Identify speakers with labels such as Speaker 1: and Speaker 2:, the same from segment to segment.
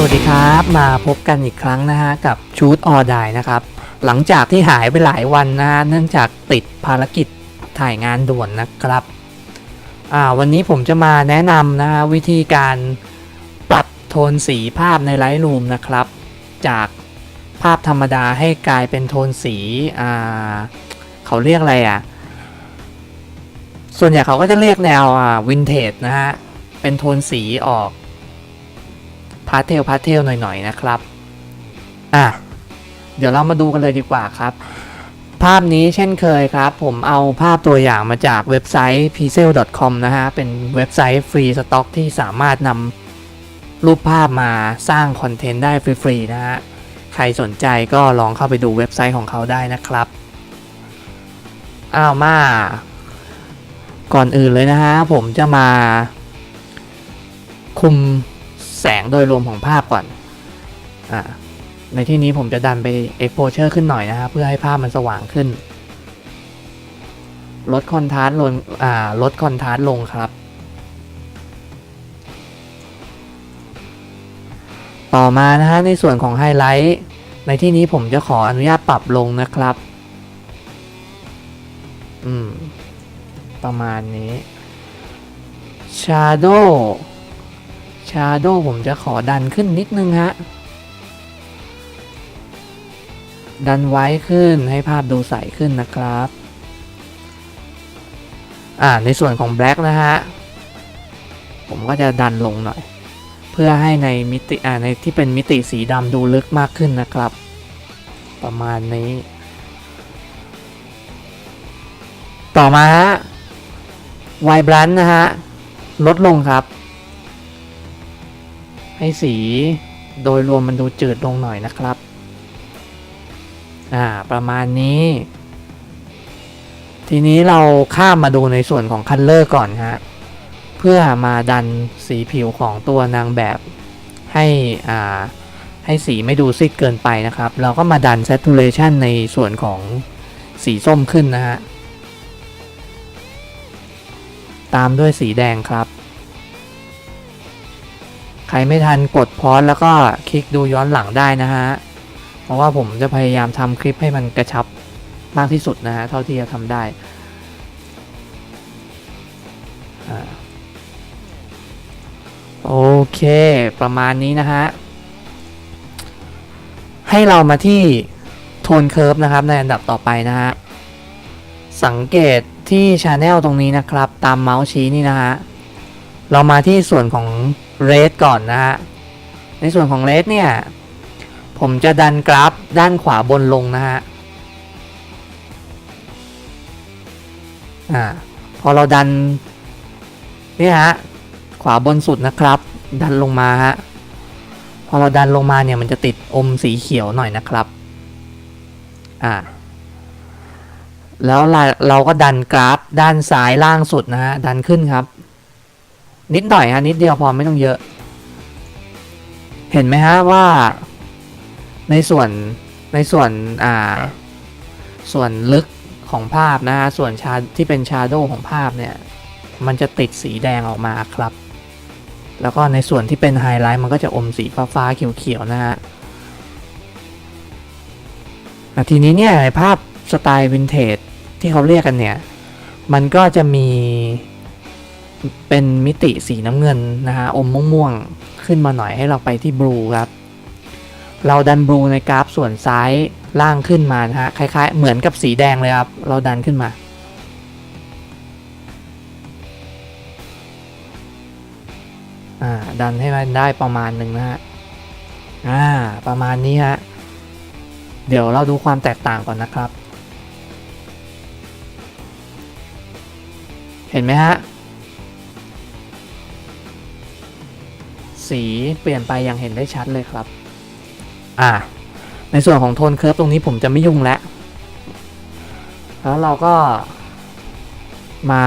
Speaker 1: สวัสดีครับมาพบกันอีกครั้งนะฮะกับชูดออดายนะครับ หลังจากที่หายไปหลายวันนะฮะเนื่องจากติดภารกิจถ่ายงานด่วนนะครับอ่าวันนี้ผมจะมาแนะนำนะฮะวิธีการปรับโทนสีภาพใน Lightroom นะครับ จากภาพธรรมดาให้กลายเป็นโทนสีอ่าเขาเรียกอะไรอะส่วนใหญ่เขาก็จะเรียกแนวอ่าวินเทจนะฮะเป็นโทนสีออก พาเทลพาเทลหน่อยๆนะครับอะเดี๋ยวเรามาดูกันเลยดีกว่าครับ ภาพนี้เช่นเคยครับ ผมเอาภาพตัวอย่างมาจากเว็บไซต์ pixel.com นะฮะ เป็นเว็บไซต์ฟรีสต็อกที่สามารถนำรูปภาพมาสร้างคอนเทนต์ได้ฟรีๆนะฮะ ใครสนใจก็ลองเข้าไปดูเว็บไซต์ของเขาได้นะครับ อ้าวมา ก่อนอื่นเลยนะฮะ ผมจะมาคุม แสงโดยรวมของภาพก่อนอ่าในที่นี้ผมจะดันไป exposure ขึ้นหน่อยนะครับ เพื่อให้ภาพมันสว่างขึ้น ลดคอนทราสต์ลงอ่าลดคอนทราสต์ลงครับ ต่อมานะฮะในส่วนของไฮไลท์ในที่นี้ผมจะขออนุญาตปรับลงนะครับ อืม ประมาณนี้ Shadow Shadow ผมจะขอดันขึ้นนิดนึงฮะ ดันไว้ขึ้นให้ภาพดูใสขึ้นนะครับ อ่าในส่วนของ Black นะฮะ ผมก็จะดันลงหน่อย เพื่อให้ในมิติอ่าในที่เป็นมิติสีดำดูลึกมากขึ้นนะครับ ประมาณนี้ ต่อมาฮะ Vibrant นะฮะ ลดลงครับ ให้สีโดยรวมมันดูจืดลงหน่อยนะครับ อ่า ประมาณนี้ ทีนี้เราข้ามมาดูในส่วนของคัลเลอร์ก่อนฮะ เพื่อมาดันสีผิวของตัวนางแบบให้อ่าให้สีไม่ดูซีดเกินไปนะครับ เราก็มาดัน saturation ในส่วนของสีส้มขึ้นนะฮะ ตามด้วยสีแดงครับ ใครไม่ทันกดพอสแล้วก็คลิกดูย้อนหลังได้นะฮะ เพราะว่าผมจะพยายามทำคลิปให้มันกระชับมากที่สุดนะฮะ เท่าที่จะทำได้อ่าโอเค ประมาณนี้นะฮะ ให้เรามาที่โทนเคิร์ฟนะครับ ในอันดับต่อไปนะฮะ สังเกตที่ชาแนลตรงนี้นะครับ ตามเมาส์ชี้นี่นะฮะ เรามาที่ส่วนของ red ก่อนนะฮะ ในส่วนของ red เนี่ย ผมจะดันกราฟด้านขวาบนลงนะฮะ อ่า พอเราดันนี่ฮะ ขวาบนสุดนะครับ ดันลงมาฮะ พอเราดันลงมาเนี่ยมันจะติดอมสีเขียวหน่อยนะครับ อ่า แล้วเราเราก็ดันกราฟด้านซ้ายล่างสุดนะฮะ ดันขึ้นครับ นิดหน่อยฮะนิดเดียวพอไม่ต้องเยอะ เห็นไหมฮะว่า ในส่วนในส่วนอ่า ส่วนลึกของภาพนะฮะส่วนชาที่เป็นชาโดว์ของภาพเนี่ย มันจะติดสีแดงออกมาครับ แล้วก็ในส่วนที่เป็นไฮไลท์มันก็จะอมสีฟ้าๆเขียวๆนะฮะอะทีนี้เนี่ยในภาพสไตล์วินเทจที่เขาเรียกกันเนี่ย มันก็จะมี เป็นมิติสีน้ำเงินนะฮะอมม่วงๆขึ้นมาหน่อยให้เราไปที่บลูครับเราดันบลูในกราฟส่วนซ้ายล่างขึ้นมานะฮะคล้ายๆ เหมือนกับสีแดงเลยครับ เราดันขึ้นมาอ่าดันให้มันได้ประมาณหนึ่งนะฮะอ่าประมาณนี้ฮะเดี๋ยวเราดูความแตกต่างก่อนนะครับ เห็นไหมฮะ สีเปลี่ยนไปอย่างเห็นได้ชัดเลยครับ อ่า ในส่วนของโทนเคิร์ฟตรงนี้ผมจะไม่ยุ่งแล้วแล้วเราก็มา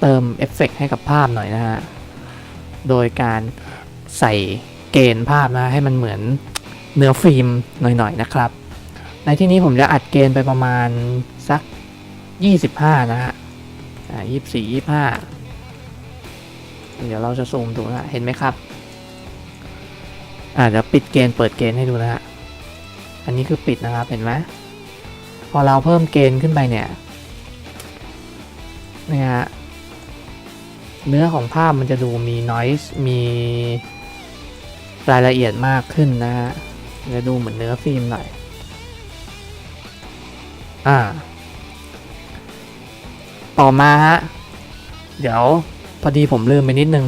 Speaker 1: เติมเอฟเฟกต์ให้กับภาพหน่อยนะฮะ โดยการใส่เกณฑ์ภาพนะให้มันเหมือนเนื้อฟิล์มหน่อยๆนะครับ ในที่นี้ผมจะอัดเกณฑ์ไปประมาณสัก 25 นะฮะอ่า24 25 เดี๋ยวเราจะซูมดูนะเห็นไหมครับอ่าเดี๋ยวปิดเกณฑ์เปิดเกณฑ์ให้ดูนะฮะอันนี้คือปิดนะครับเห็นไหมพอเราเพิ่มเกณฑ์ขึ้นไปเนี่ยเนี่ยฮะเนื้อของภาพมันจะดูมี noise มีรายละเอียดมากขึ้นนะฮะจะดูเหมือนเนื้อฟิล์มหน่อยอ่า ต่อมาฮะ เดี๋ยว พอดีผมลืมไปนิดนึง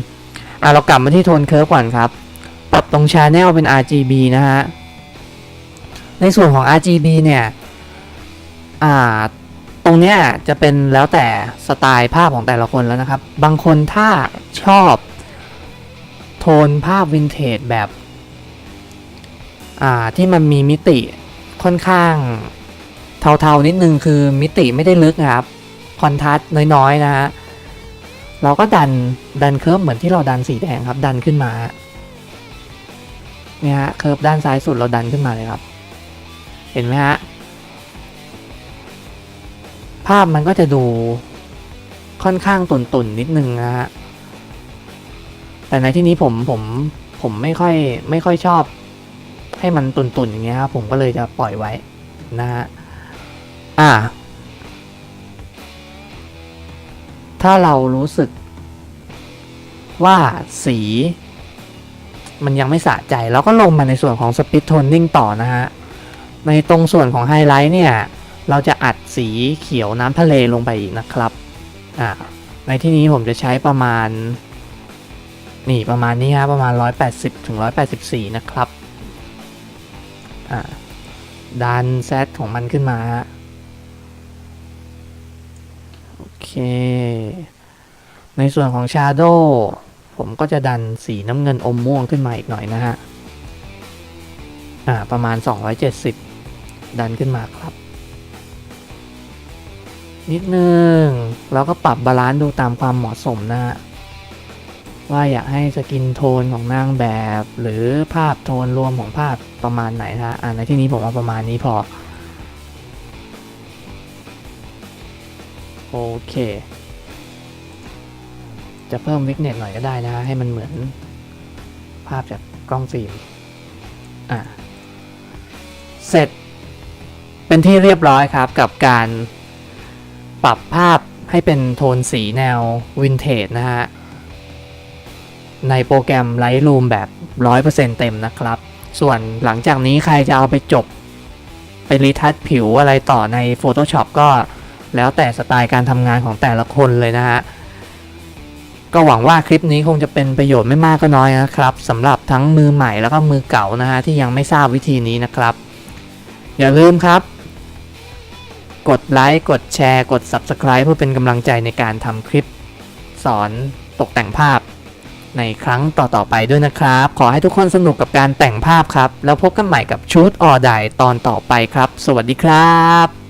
Speaker 1: อะเรากลับมาที่โทนเคิร์ฟก่อนครับ ปรับตรง Channel เป็น RGB นะฮะ ในส่วนของ RGB เนี่ย อ่า ตรงเนี้ยจะเป็นแล้วแต่สไตล์ภาพของแต่ละคนแล้วนะครับ บางคนถ้าชอบ โทนภาพวินเทจแบบ อ่า ที่มันมีมิติค่อนข้างเทาๆนิดนึงคือมิติไม่ได้ลึกนะครับ คอนทราสต์น้อยๆนะฮะ เราก็ดันดันเคิร์ฟเหมือนที่เราดันสีแดงครับ ดันขึ้นมาเนี่ยฮะเคิร์ฟด้านซ้ายสุดเราดันขึ้นมาเลยครับ เห็นไหมฮะภาพมันก็จะดูค่อนข้างตุ่นๆนิดนึงนะฮะแต่ในที่นี้ผมผมผมไม่ค่อยไม่ค่อยชอบ ให้มันตุ่นๆอย่างเงี้ยครับผมก็เลยจะปล่อยไว้นะฮะอ่า ถ้าเรารู้สึกว่าสีมันยังไม่สะใจเราก็ลงมาในส่วนของสปิ t โทนนิ่งต่อนะฮะ ในตรงส่วนของไฮไลท์เนี่ย เราจะอัดสีเขียวน้ำทะเลลงไปอีกนะครับ อ่า ในที่นี้ผมจะใช้ประมาณ นี่ประมาณนี้ครับประมาณ 180ถึง184 นะครับ อ่าดันเซตของมันขึ้นมาฮะ ในส่วนของ Shadow ผมก็จะดันสีน้ำเงินอมม่วงขึ้นมาอีกหน่อยนะฮะ อ่า ประมาณ 270 ดันขึ้นมาครับ นิดนึง แล้วก็ปรับบาลานซ์ดูตามความเหมาะสมนะฮะ ว่าอยากให้สกินโทนของนางแบบ หรือภาพโทนรวมของภาพประมาณไหนนะฮะ อ่าในที่นี้ผมว่าประมาณนี้พอ โอเค จะเพิ่มวิกเน็ตหน่อยก็ได้นะฮะให้มันเหมือนภาพจากกล้องฟิล์มอะ เสร็จ เป็นที่เรียบร้อยครับกับการปรับภาพให้เป็นโทนสีแนววินเทจนะฮะ ในโปรแกรม Lightroom แบบ 100%เต็มนะครับ ส่วนหลังจากนี้ใครจะเอาไปจบ ไปรีทัชผิวอะไรต่อใน Photoshop ก็ แล้วแต่สไตล์การทำงานของแต่ละคนเลยนะฮะก็หวังว่าคลิปนี้คงจะเป็นประโยชน์ไม่มากก็น้อยนะครับสำหรับทั้งมือใหม่แล้วก็มือเก่านะฮะที่ยังไม่ทราบวิธีนี้นะครับ อย่าลืมครับ กดไลค์กดแชร์ กด Subscribe เพื่อเป็นกำลังใจในการทำคลิป สอนตกแต่งภาพ ในครั้งต่อๆไปด้วยนะครับ ขอให้ทุกคนสนุกกับการแต่งภาพครับ แล้วพบกันใหม่กับชุดออดายตอนต่อไปครับ สวัสดีครับ